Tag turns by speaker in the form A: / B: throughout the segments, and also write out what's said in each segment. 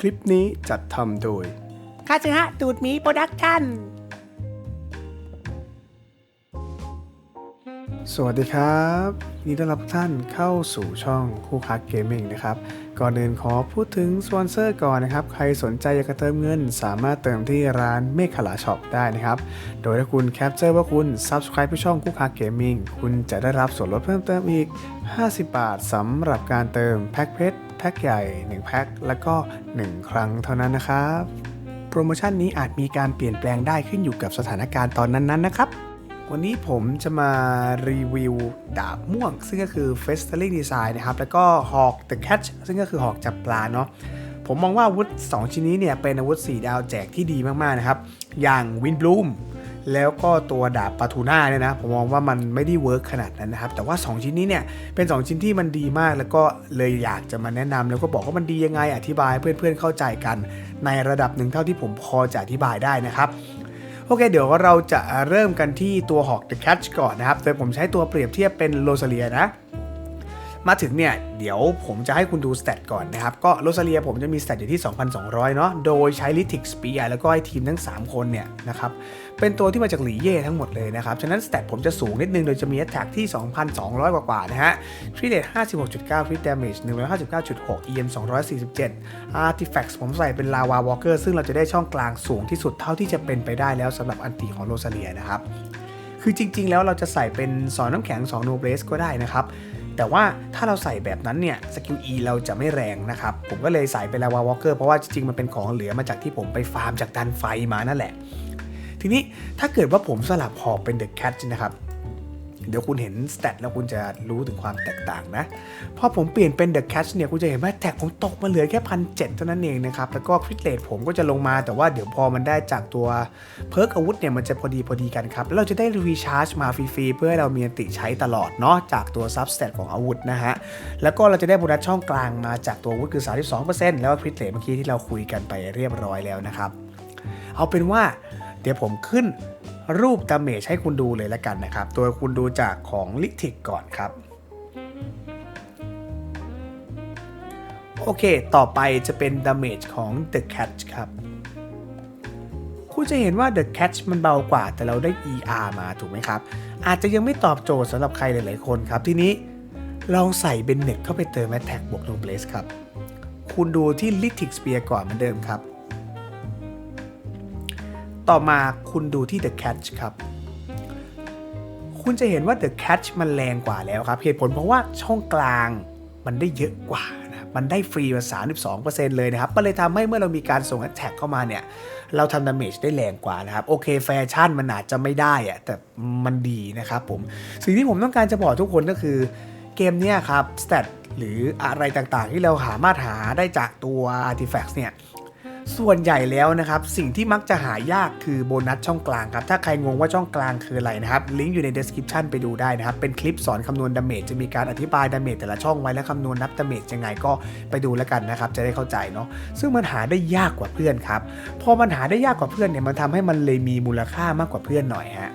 A: คลิปนี้จัดทำโดย
B: คาซึฮะตูดหมีโปรดักชั่น
A: สวัสดีครับยินดีต้อนรับทุกท่านเข้าสู่ช่องคู่คักเกมมิ่งนะครับ ก่อนอื่นขอพูดถึงสปอนเซอร์ก่อนนะครับ ใครสนใจอยากจะเติมเงิน สามารถเติมที่ร้านเมฆขลาช็อปได้นะครับ โดยถ้าคุณแคปเจอร์ว่าคุณ Subscribe ที่ช่องคู่คักเกมมิ่งคุณจะได้รับส่วนลดเพิ่มเติมอีก 50 บาทสำหรับการเติมแพ็คเพชร แพ็คใหญ่ 1 แพ็คแล้วก็ 1 ครั้งเท่านั้นนะครับ โปรโมชั่นนี้อาจมีการเปลี่ยนแปลงได้ขึ้นอยู่กับสถานการณ์ตอนนั้นๆนะครับ วันนี้ผมจะมารีวิวดาบม่วง ซึ่งก็คือ f e s t a l i n g Design นะครับ แล้วก็หอก The Catch ซึ่งก็คือหอกจับปลาเนาะผมมองว่าอาวุธ 2 ชิ้นนี้เนี่ยเป็นอาวุธ 4 ดาวแจกที่ดีมากๆนะครับ อย่าง Wind Bloom แล้วก็ตัวดาบปาทูน่าเนี่ยนะผมมองว่ามันไม่ได้เวิร์กขนาดนั้นนะครับแต่ว่า 2 ชิ้นนี้เนี่ยเป็น 2 ชิ้นที่มันดีมากแล้วก็เลยอยากจะมาแนะนำแล้วก็บอกว่ามันดียังไงอธิบายเพื่อนๆเข้าใจกัน ในระดับหนึ่งเท่าที่ผมพอจะอธิบายได้นะครับโอเค เดี๋ยวเราจะเริ่มกันที่ตัวหอก The Catch ก่อนนะครับ โดยผมใช้ตัวเปรียบเทียบเป็นโรซาเลียนะ มาถึงเนี่ย เดี๋ยวผมจะให้คุณดูสเตตก่อนนะครับ ก็โรซาเลียผมจะมีสเตตอยู่ที่ 2,200 เนาะโดยใช้ลิทิกสปียแล้วก็ไอทีมทั้ง 3 คนเนี่ยนะครับ เป็นตัวที่มาจากหลีเย่ทั้งหมดเลยนะครับ ฉะนั้นสเตตผมจะสูงนิดนึง โดยจะมี attack ที่ 2,200 กว่าๆนะฮะ crit rate 56.9 crit damage 159.6 EM 247 artifacts ผมใส่เป็น lava walker ซึ่งเราจะได้ช่องกลางสูงที่สุดเท่าที่จะเป็นไปได้แล้วสำหรับอันติของโรซาเลียนะครับคือจริง ๆ แล้วเราจะใส่เป็นสอนน้ำแข็ง2 no blaze ก็ได้นะครับ แต่ว่าถ้าเราใส่แบบนั้นเนี่ยสกิล E เราจะไม่แรงนะครับ ผมก็เลยใส่เป็นลาวาวอลเกอร์เพราะว่าจริงๆมันเป็นของเหลือมาจากที่ผมไปฟาร์มจากดันไฟมานั่นแหละ ทีนี้ถ้าเกิดว่าผมสลับหอบเป็นเดอะแคทนะครับ เดี๋ยวคุณเห็นสเตตแล้วคุณจะรู้ถึงความแตกต่างนะ พอผมเปลี่ยนเป็น The Catch เนี่ย คุณจะเห็นว่าแท็กผมตกมาเหลือแค่พันเเท่านั้นเองนะครับ แล้วก็คริตเลทผมก็จะลงมาแต่ว่าเดี๋ยวพอมันได้จากตัวเพิร์กอาวุธเนี่ย มันจะพอดีพอดีกันครับ แล้วเราจะได้รีชาร์จมาฟรีๆ เพื่อให้เรามีอันติใช้ตลอดเนาะจากตัวซับสเตตของอาวุธนะฮะแล้วก็เราจะได้โบนัสช่องกลางมาจากตัวอาวุธคือ 32%แล้วก็คริตเลทเมื่อกี้ที่เราคุยกันไปเรียบร้อยแล้วนะครับเอาเป็นว่าเดี๋ยวผมขึ้น รูปดาเมจให้คุณดูเลยแล้วกันนะครับ ตัวคุณดูจากของลิทิกก่อนครับ โอเค ต่อไปจะเป็นดาเมจของ The Catch ครับ คุณจะเห็นว่า The Catch มันเบากว่า แต่เราได้ ER มาถูกไหมครับ อาจจะยังไม่ตอบโจทย์สำหรับใครหลายๆคนครับ ทีนี้ลองใส่เบนเน็ตเข้าไปเติม Attack บวก No Blaze ครับ คุณดูที่ Lithic Spear ก่อนเหมือนเดิมครับ ต่อมาคุณดูที่ The Catch ครับ คุณจะเห็นว่า The Catch มันแรงกว่าแล้วครับ เหตุผลเพราะว่าช่องกลางมันได้เยอะกว่านะมันได้ฟรีมา32%เลยนะครับ มันเลยทำให้เมื่อเรามีการส่ง Attack เข้ามาเนี่ย เราทำดาเมจได้แรงกว่านะครับ โอเคแฟชั่นมันอาจจะไม่ได้อะแต่มันดีนะครับผม สิ่งที่ผมต้องการจะบอกทุกคนก็คือเกมเนี้ยครับสเตตหรืออะไรต่างๆ ที่เราสามารถหาได้จากตัว Artifacts เนี่ย ส่วนใหญ่แล้วนะครับ สิ่งที่มักจะหายากคือโบนัสช่องกลางครับ ถ้าใครงงว่าช่องกลางคืออะไรนะครับ ลิงก์อยู่ใน description ไปดูได้นะครับ เป็นคลิปสอนคำนวณดาเมจจะมีการอธิบายดาเมจแต่ละช่องไว้และคำนวณนับดาเมจยังไงก็ไปดูแล้วกันนะครับ จะได้เข้าใจเนาะซึ่งมันหาได้ยากกว่าเพื่อนครับพอมันหาได้ยากกว่าเพื่อนเนี่ยมันทำให้มันเลยมีมูลค่ามากกว่าเพื่อนหน่อยฮะ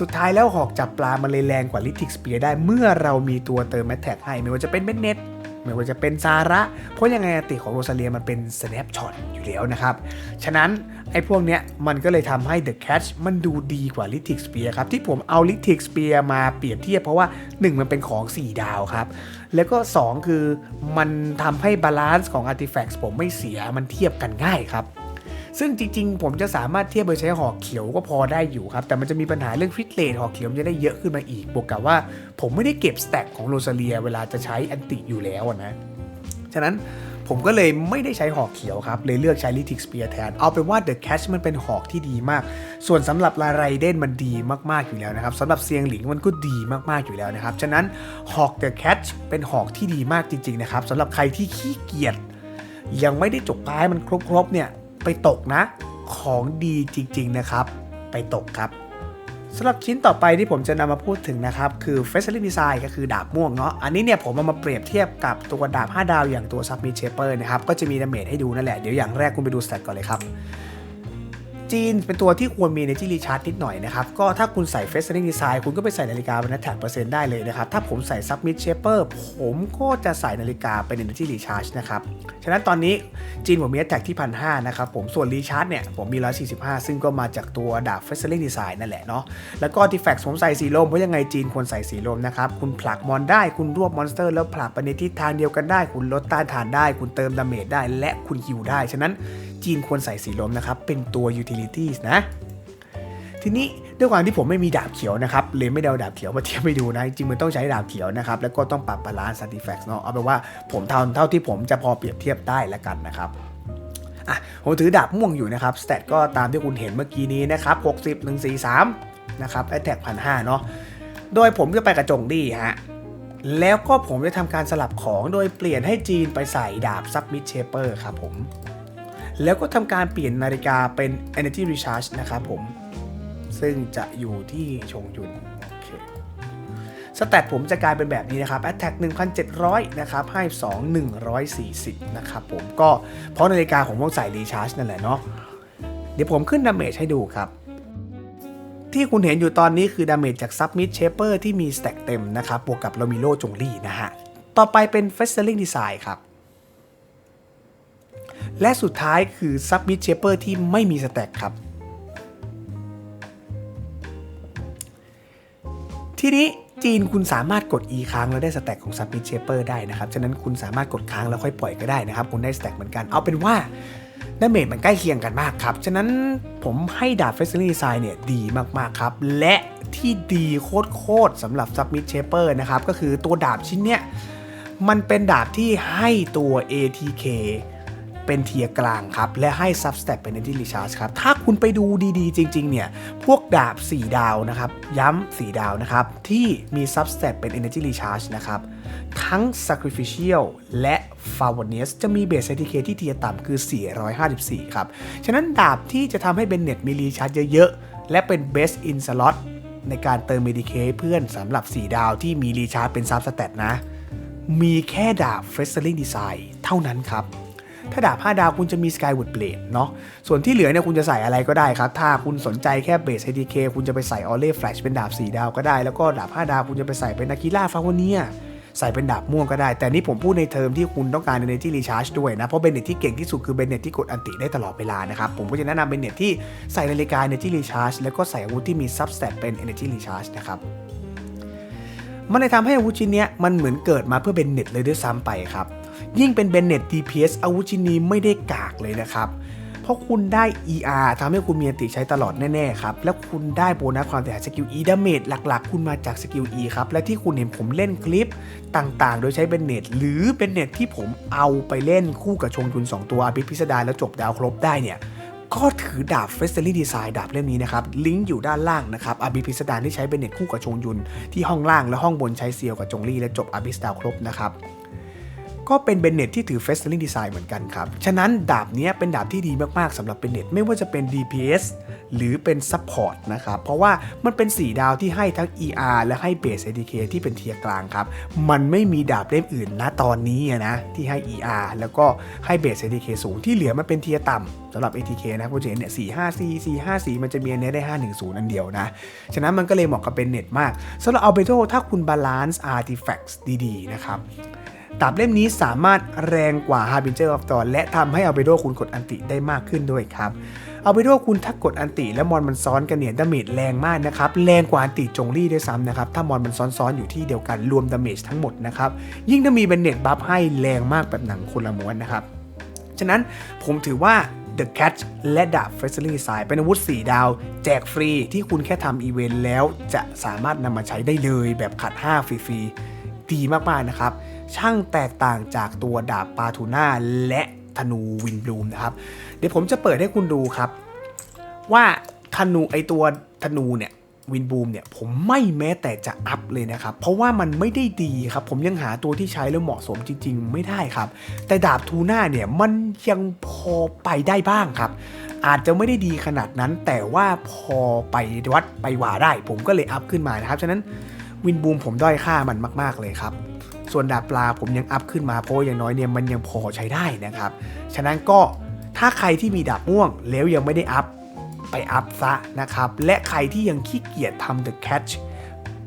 A: สุดท้ายแล้วหอกจับปลามันเลยแรงกว่าลิทิกสเปียได้เมื่อเรามีตัวเติมแมทแท็กให้ไม่ว่าจะเป็นเบนเน็ต ไม่ว่าจะเป็นซาระ เพราะยังไงติของโรซาเลียมันเป็น snapshot อยู่แล้วนะครับ ฉะนั้นไอ้พวกเนี้ยมันก็เลยทำให้ The Catch มันดูดีกว่า l i t i c Spear ครับ ที่ผมเอา l i t i c Spear มาเปรียบเทียบเพราะว่า 1 มันเป็นของ 4 ดาวครับ แล้วก็ 2 คือมันทำให้บาลานซ์ของ Artifacts ผมไม่เสียมันเทียบกันง่ายครับ ซึ่งจริงๆ ผมจะสามารถเทียบโดยใช้หอกเขียวก็พอได้อยู่ครับ แต่มันจะมีปัญหาเรื่องฟิตเลทหอกเขียวมันจะได้เยอะขึ้นมาอีก บวกกับว่าผมไม่ได้เก็บสแต็กของโรซาเลียเวลาจะใช้อันติอยู่แล้วนะ ฉะนั้นผมก็เลยไม่ได้ใช้หอกเขียวครับ เลยเลือกใช้ลิทิกสเปียแทน เอาเป็นว่า The Catch มันเป็นหอกที่ดีมาก ส่วนสำหรับลาไรเดนมันดีมากๆอยู่แล้วนะครับสำหรับเซียงหลิงมันก็ดีมากๆอยู่แล้วนะครับ ฉะนั้นหอก The Catch เป็นหอกที่ดีมากจริงๆนะครับสำหรับใครที่ขี้เกียจยังไม่ได้จบท้ายมันครบๆเนี่ย ไปตกนะ ของดีจริง ๆนะครับ ไปตกครับสำหรับชิ้นต่อไปที่ผมจะนำมาพูดถึงนะครับ คือ f a c i l i t Design ก็คือดาบม่วงเนาะอันนี้เนี่ยผมเอามาเปรียบเทียบกับตัวดาบ 5 ดาวอย่างตัว Submit Shaper นะครับ ก็จะมีดาเมจให้ดูนั่นแหละ เดี๋ยวอย่างแรกคุณไปดูสเตทก่อนเลยครับ จีนเป็นตัวที่ควรมี Energy Recharge นิดหน่อยนะครับ ก็ถ้าคุณใส่ f a c e l i n g Design คุณก็ไปใส่นาฬิกาเป็นแท็กเปอร์เซ็นต์ได้เลยนะครับ ถ้าผมใส่ Submit Shaper ผมก็จะใส่นาฬิกาเป็น Energy Recharge นะครับ ฉะนั้นตอนนี้จีนผมมีแท็กที่พันห้านะครับผมส่วน Recharge เนี่ยผมมี 145 ซึ่งก็มาจากตัวดาบ f a c e l i n g Design นั่นแหละเนาะแล้วก็ Artifact ผมใส่สีลมเพราะยังไงจีนควรใส่สีลมนะครับคุณผลักมอนได้คุณรวบมอนสเตอร์แล้วผลักไปในทิศทางเดียวกันได้ คุณลดต้านทานได้ คุณเติมดาเมจได้ และคุณฮิวได้ฉะนั้น จีนควรใส่สีลมนะครับ เป็นตัว utilities นะ ทีนี้ด้วยความที่ผมไม่มีดาบเขียวนะครับเลยไม่ได้เอาดาบเขียวมาเทียบไปดูนะ จริงมันต้องใช้ดาบเขียวนะครับ แล้วก็ต้องปรับบาลานซ์ artifacts เนาะเอาเป็นว่าผมทำเท่าที่ผมจะพอเปรียบเทียบได้ละกันนะครับอะผมถือดาบม่วงอยู่นะครับสเตตก็ตามที่คุณเห็นเมื่อกี้นี้นะครับ60 143นะครับแอตแทกพันห้าเนาะโดยผมจะไปกระจงดีฮะแล้วก็ผมจะทำการสลับของโดยเปลี่ยนให้จีนไปใส่ดาบ Submit Shaper ครับผม แล้วก็ทำการเปลี่ยนนาฬิกาเป็น Energy Recharge นะครับผม ซึ่งจะอยู่ที่ชงยุนโอเคสแตทผมจะกลายเป็นแบบนี้นะครับ Attack 1,700 นะครับให้2 140 นะครับผมก็เพราะนาฬิกาผมต้องใส่ Recharge นั่นแหละเนาะเดี๋ยวผมขึ้นดาเมจให้ดูครับที่คุณเห็นอยู่ตอนนี้คือดาเมจจาก Submit Shaper ที่มีสแต็กเต็มนะครับบวกกับ l o m i l o จงลี่นะฮะ ต่อไปเป็น f e s t e l i n g Design ครับ และสุดท้ายคือ Submit Shaper ที่ไม่มีสแต็กครับ ทีนี้จีนคุณสามารถกด E ค้างแล้วได้สแต็กของ Submit Shaper ได้นะครับ ฉะนั้นคุณสามารถกดค้างแล้วค่อยปล่อยก็ได้นะครับ คุณได้สแต็กเหมือนกัน เอาเป็นว่าดาเมจมันใกล้เคียงกันมากครับ ฉะนั้นผมให้ดาบ f a c i l i t y Design เนี่ยดีมาก ๆ ครับ และที่ดีโคตรๆสำหรับ Submit Shaper นะครับ ก็คือตัวดาบชิ้นเนี้ยมันเป็นดาบที่ให้ตัว ATK เป็นเทียกลางครับ และให้ Substat เป็น Energy Recharge ครับ ถ้าคุณไปดูดีๆ จริง ๆ เนี่ย พวกดาบ 4 ดาวนะครับ ย้ำ 4 ดาวนะครับ ที่มี Substat เป็น Energy Recharge นะครับ ทั้ง Sacrificial และ f a v o n i u s จะมี Base ATK ที่เทียต่ำคือ 454 ครับ ฉะนั้นดาบที่จะทำให้เบนเน็ตมี Recharge เยอะๆ และเป็น Best in Slot ในการเติม ATK ให้เพื่อนสำหรับ 4 ดาวที่มี Recharge เป็น Substat นะ มีแค่ดาบ f e s t e l i n g Design เท่านั้นครับ ถ้าดาบ5ดาวคุณจะมี Skyward Blade เนาะ ส่วนที่เหลือเนี่ยคุณจะใส่อะไรก็ได้ครับ ถ้าคุณสนใจแค่เบส ATK คุณจะไปใส่ o l e Flash เป็นดาบ 4 ดาวก็ได้ แล้วก็ดาบ 5 ดาวคุณจะไปใส่เป็นนากิล่าฟาวเนียใส่เป็นดาบม่วงก็ได้ แต่นี่ผมพูดในเทอมที่คุณต้องการ Energy Recharge ด้วยนะ เพราะเบนเน็ตที่เก่งที่สุดคือเบนเน็ตที่กดอันติได้ตลอดเวลานะครับ ผมก็จะแนะนำเบนเน็ตที่ใส่นาฬิกา Energy Recharge แล้วก็ใส่อาวุธที่มี Substat เป็น Energy Recharge นะครับมันเลยทำให้อาวุธชิ้นเนี้ยมันเหมือนเกิดมาเพื่อเบนเน็ตเลยด้วยซ้ำไปครับ ยิ่งเป็นเบนเน็ต DPS อาวุธชิ้นนี้ไม่ได้กากเลยนะครับ เพราะคุณได้ ER ทำให้คุณมีอันติใช้ตลอดแน่ๆครับ แล้วคุณได้โบนัสความเสียหายสกิล E ดาเมจหลักๆ คุณมาจากสกิล E ครับ และที่คุณเห็นผมเล่นคลิปต่างๆ โดยใช้เบนเน็ตหรือเบนเน็ตที่ผมเอาไปเล่นคู่กับชงจุน 2 ตัวอาบิพิสดารแล้วจบดาวครบได้เนี่ยก็ถือดาบ f e s t i l y Design ดาบเล่มนี้นะครับ ลิงก์อยู่ด้านล่างนะครับอาบิพิสดารที่ใช้เบนเน็ตคู่กับชงยุน ที่ห้องล่างและห้องบนใช้เซียวกับจงลี่และจบอาบิสดาวครบนะครับ ก็เป็นเบนเน็ตที่ถือ f e s t i l i n g Design เหมือนกันครับ ฉะนั้นดาบเนี้ยเป็นดาบที่ดีมากๆสำหรับเบนเน็ตไม่ว่าจะเป็น DPS หรือเป็น Support นะครับ เพราะว่ามันเป็น 4 ดาวที่ให้ทั้ง ER และให้ Base ATK ที่เป็นเทียกลางครับ มันไม่มีดาบเล่มอื่นนะตอนนี้นะที่ให้ ER แล้วก็ให้ Base ATK สูงที่เหลือมันเป็นเทียต่ำสำหรับ ATK นะคุณจะเห็นเนี่ย454 454มันจะมีอันนี้ได้ 510 อันเดียวนะ ฉะนั้นมันก็เลยเหมาะกับเป็นเน็ตมากสำหรับ Albedo ถ้าคุณ Balance Artifacts ดีๆนะครับ ดาบเล่มนี้สามารถแรงกว่า Harbinger of Dawn และทำให้อัลเบโดคุณกดอันติได้มากขึ้นด้วยครับอัลเบโดคุณถ้ากดอันติและมอนมันซ้อนกันเนี่ยดาเมจแรงมากนะครับแรงกว่าอันติจงลี่ด้วยซ้ำนะครับถ้ามอนมันซ้อนๆอยู่ที่เดียวกันรวมดาเมจทั้งหมดนะครับยิ่งถ้ามีเบนเน็ตบัฟให้แรงมากแบบหนังคนละม้วนนะครับฉะนั้นผมถือว่า The Catch และดาบ f e s t i l y Design เป็นอาวุธ 4 ดาว แจกฟรีที่คุณแค่ทำอีเวนต์แล้วจะสามารถนำมาใช้ได้เลยแบบขัด 5 ฟรีๆ ดีมาก ๆ นะครับ ช่างแตกต่างจากตัวดาบปาทูน่าและธนูวินบลูมนะครับ เดี๋ยวผมจะเปิดให้คุณดูครับ ว่าธนูไอตัวธนูเนี่ยวินบูมเนี่ยผมไม่แม้แต่จะอัพเลยนะครับ เพราะว่ามันไม่ได้ดีครับ ผมยังหาตัวที่ใช้แล้วเหมาะสมจริง ๆ ไม่ได้ครับ แต่ดาบทูน่าเนี่ยมันยังพอไปได้บ้างครับ อาจจะไม่ได้ดีขนาดนั้น แต่ว่าพอไปวัดไปหว่าได้ ผมก็เลยอัพขึ้นมานะครับ ฉะนั้นวินบูมผมด้อยค่ามันมาก ๆเลยครับ ส่วนดาบปลาผมยังอัพขึ้นมาเพราะอย่างน้อยเนี่ยมันยังพอใช้ได้นะครับ ฉะนั้นก็ถ้าใครที่มีดาบม่วงแล้วยังไม่ได้อัพไปอัพซะนะครับ และใครที่ยังขี้เกียจทำ The Catch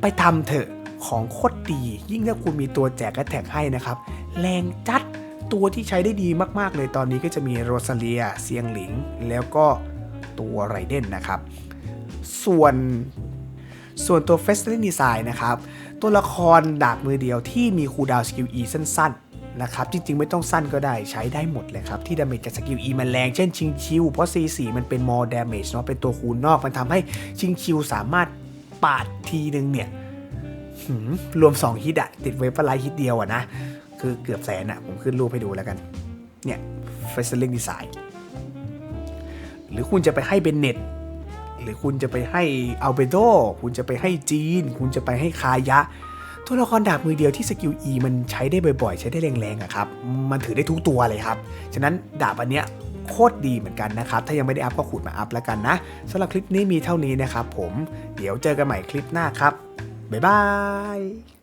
A: ไปทำเถอะของโคตรดี ยิ่งถ้าคุณมีตัวแจกและแท็กให้นะครับ แรงจัดตัวที่ใช้ได้ดีมากๆ เลยตอนนี้ก็จะมีโรซาเลียเซียงหลิง แล้วก็ตัวไรเดนนะครับ ส่วน ส่วนตัว f e s t i v a l Design นะครับ ตัวละครดาบมือเดียวที่มีคูลดาวสกิล E สั้นๆ นะครับ จริงๆ ไม่ต้องสั้นก็ได้ใช้ได้หมดเลยครับ ที่ดาเมจจากสกิล E มันแรง เช่นชิงชิว เพราะ C4 มันเป็น more damage เนาะเป็นตัวคูณนอกมันทำให้ชิงชิวสามารถปาดทีนึงเนี่ยหืมรวม 2 ฮิตอะติดเวฟไลท์ฮิตเดียวอะนะ คือเกือบแสนอะผมขึ้นรูปให้ดูแล้วกัน เนี่ย f e s t i v a l Design หรือคุณจะไปให้เบนเน็ต หรือคุณจะไปให้อัลเบโดคุณจะไปให้จีน คุณจะไปให้คายะ ตัวละครดาบมือเดียวที่สกิล E มันใช้ได้บ่อยๆ ใช้ได้แรงๆอะครับ มันถือได้ทุกตัวเลยครับ ฉะนั้นดาบอันเนี้ยโคตรดีเหมือนกันนะครับ ถ้ายังไม่ได้อัพก็ขุดมาอัพแล้วกันนะสำหรับคลิปนี้มีเท่านี้นะครับผม เดี๋ยวเจอกันใหม่คลิปหน้าครับ บ๊ายบาย